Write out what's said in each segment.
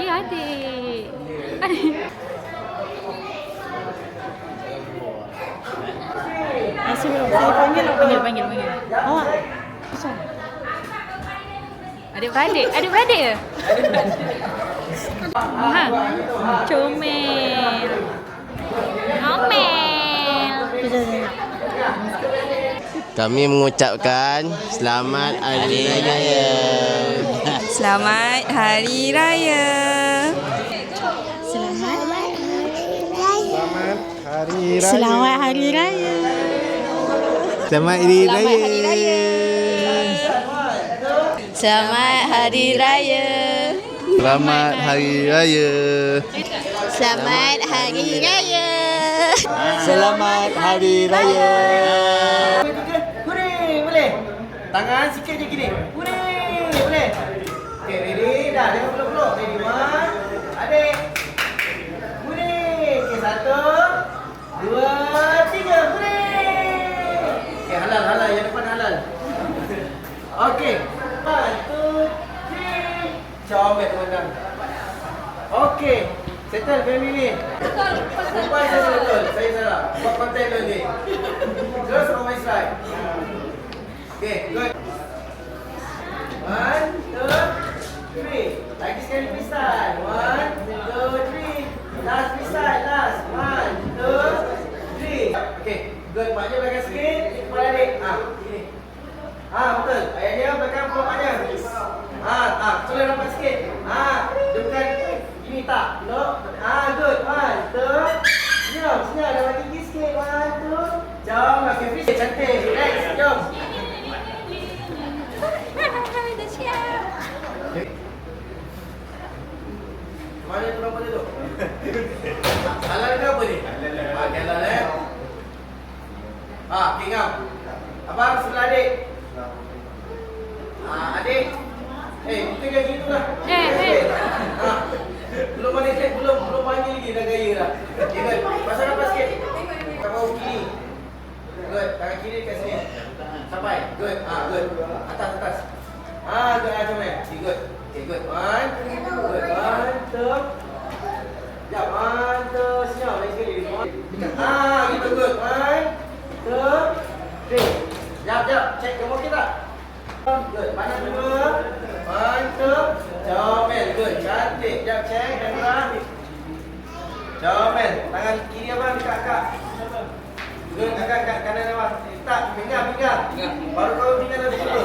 Ya adik. Adik. Masih belum. Saya panggil apa? Panggil, panggil, panggil. Awak. Kosong. Adik-beradik. Adik-beradik ke? Ha. Comel. Comel. Kejap, kejap. Kami mengucapkan selamat hari raya. Selamat Hari Raya. Selamat Hari Raya. Selamat Hari Raya. Selamat hari raya. Selamat Hari Raya. Selamat hari raya. Selamat Hari Raya. Selamat hari raya. Tangan sikit je gini. Hurray, boleh? Okay, ready? Dah, jangan peluk-peluk. Ready, one. Adik. Hurray. Okay, satu. Dua, tiga. Hurray. Okay, halal, halal. Yang depan halal. Okay. One, two, three. Comel, teman-teman. Okay. Settle family. Sumpah saya betul. Saya salah. Buat konten ni. Terus on my side. Okay, good. One, two, three. Lagi sekali freestyle. One, two, three. Last freestyle, last. One, two, three. Okay, good. Maknya belakang sikit. Kepala. Ah, ini. Ah, betul. Ayah dia peluk maknya. Ah, ah, sudah nampak sikit. Ah, dia bukan gini tak. No. Ah, good. One, Halal ke apa ni? Ah, okay, halal eh. Ah, okay, ngam. Abang sebelah adik. Ah, adik. Eh, kita kayak gitu lah. Eh, eh. Ah. Belum ada cek, belum belum panggil lagi dah gaya dah. Okay, good. Pasal apa sikit? Kau bau kiri. Good. Tangan kiri kat sini. Sampai. Good. Ah, good. Atas atas. Ah, good. Ah, comel. Okay, good. Okay, good. One. Good. One, two. Sekejap. One, two. Senyum. Lagi sekali. Ah, gitu. Good. One, two, three. Sekejap, sekejap. Check kamu okey tak? Good. Pandang dua. One, two. Comel. Good. Cantik. Sekejap. Check. Kamera. Comel. Tangan kiri abang dekat akak. Good. Akak kat kanan abang. Tak. Pinggang, pinggang. Baru kau pinggang dari situ.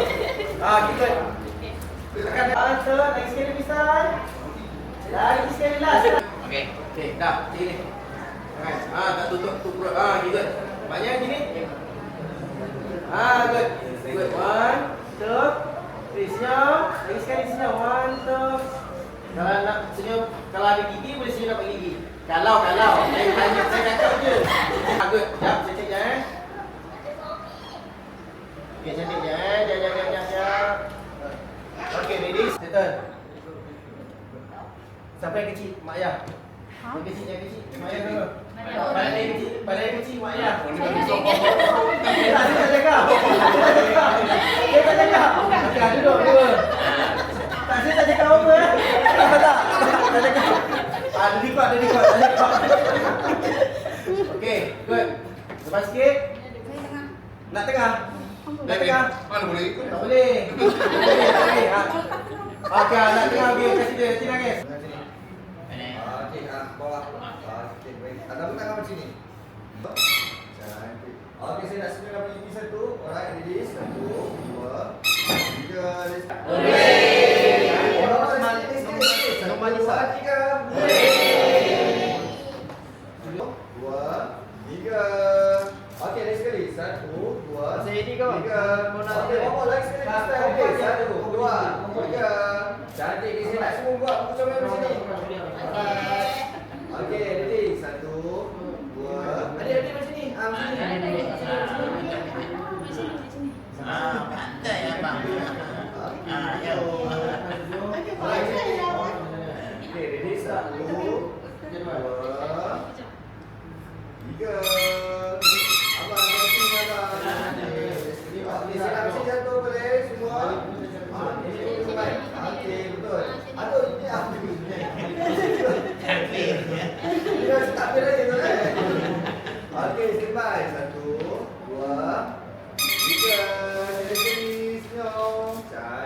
Ah, kita. Tekan one, two. Lagi sekali bisa. Lagi sekali last. Okey. Okey. Dah. Sini. Tangan. Ah, tak tutup tu perut. Ah, good. Banyak gini. Ah, good. Good. One, two, three. Senyum. Lagi sekali senyum. One, two. Kalau nak senyum, kalau ada gigi boleh senyum dapat gigi. Kalau, kalau. Saya tanya, saya cakap je. Ah, good. Sekejap, saya cek je eh. Okey, cantik je eh. Jap, jap, jap, jap, jap. Okey, ladies. Settle. Siapa yang kecil? Mak Ayah. Yang kecil, yang kecil. Mak Ayah dulu. Badan yang kecil, badan yang kecil, Mak Ayah. Dia tak, dia tak cakap. Dia tak cakap. Okey, duduk, dua. Tak, saya tak cakap apa. Tak, tak. Tak cakap. Ah, good. Lepas sikit. Nak tengah? Nak tengah? Mana boleh ikut? Tak boleh. Tak boleh, tak boleh. Okey, ah, nak tengah dia kasi dia, nanti nangis. Okey, ah, bawah. Okey, baik. Ada pun tangan macam. Okey, saya nak sebenarnya bagi gigi satu. Alright, ready? Satu, dua, tiga. let's- Nombor sekali, sekali, sekali. Nombor dua, tiga. Dua,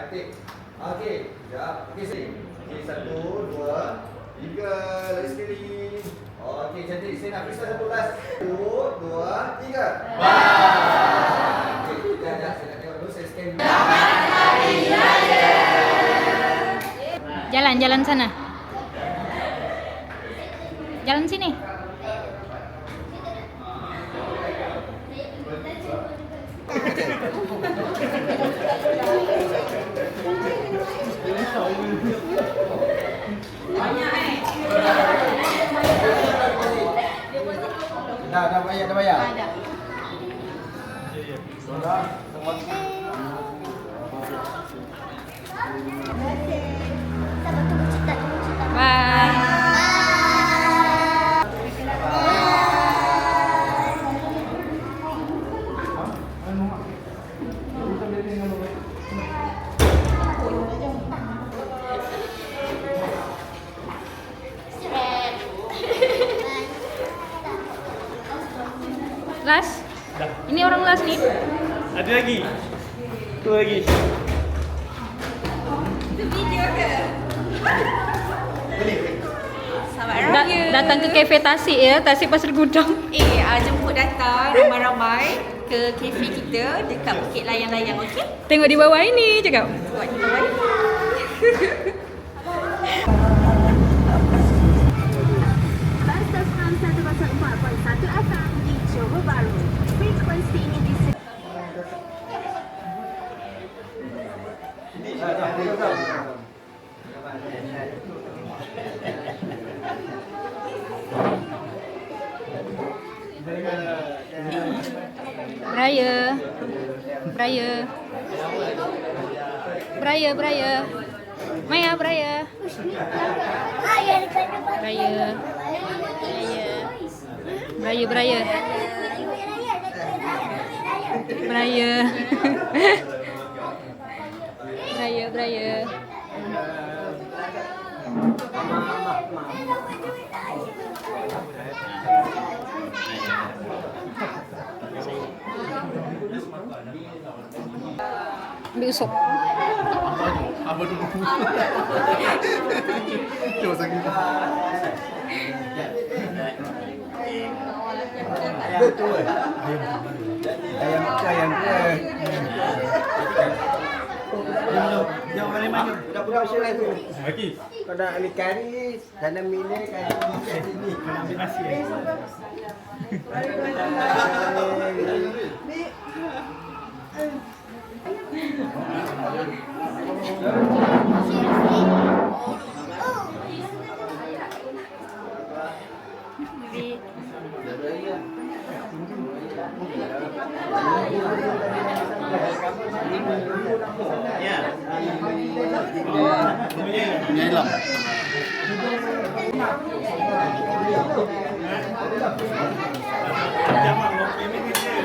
Cantik. Okey, jap. Okey, sini. Okey, satu, dua, tiga. Lagi sekali. Okey, cantik. Saya nak freestyle satu last. Satu, dua, tiga. Okey, dah, dah. Saya nak tengok dulu. Saya scan dulu. Jalan, jalan sana. Jalan sini. Dah, dah bayar, dah bayar. Bye. Ada lagi. Tu lagi. Selamat Da- raya. datang ke kafe Tasik ya, Tasik Pasar Gudang. Eh, uh, jemput datang ramai-ramai ke kafe kita dekat Bukit Layang-Layang, okey? Tengok di bawah ini cakap. Buat di bawah ni. Beraya. Beraya. Beraya, beraya. Maya, beraya. Beraya. Beraya, beraya. Beraya. Beraya, beraya. Ambil usuk. Betul. Ayam ke ayam ke. Jauh balik mana? Budak-budak macam mana tu? Lagi. Kau nak ambil kari, tanam minyak, kari kat sini. Ambil nasi.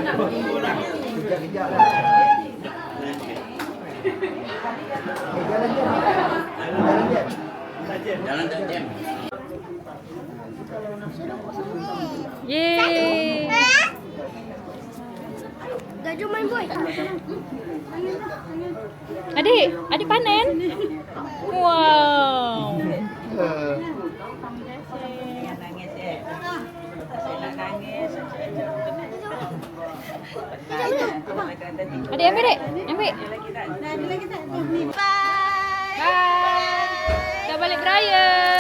Kejap-kejap lah. Eh, jalan je. Jalan je. Yeay. Gajah main boy. Adik, adik panen. Wow. Adik ambil dek, ambil. Bye. Dah balik beraya.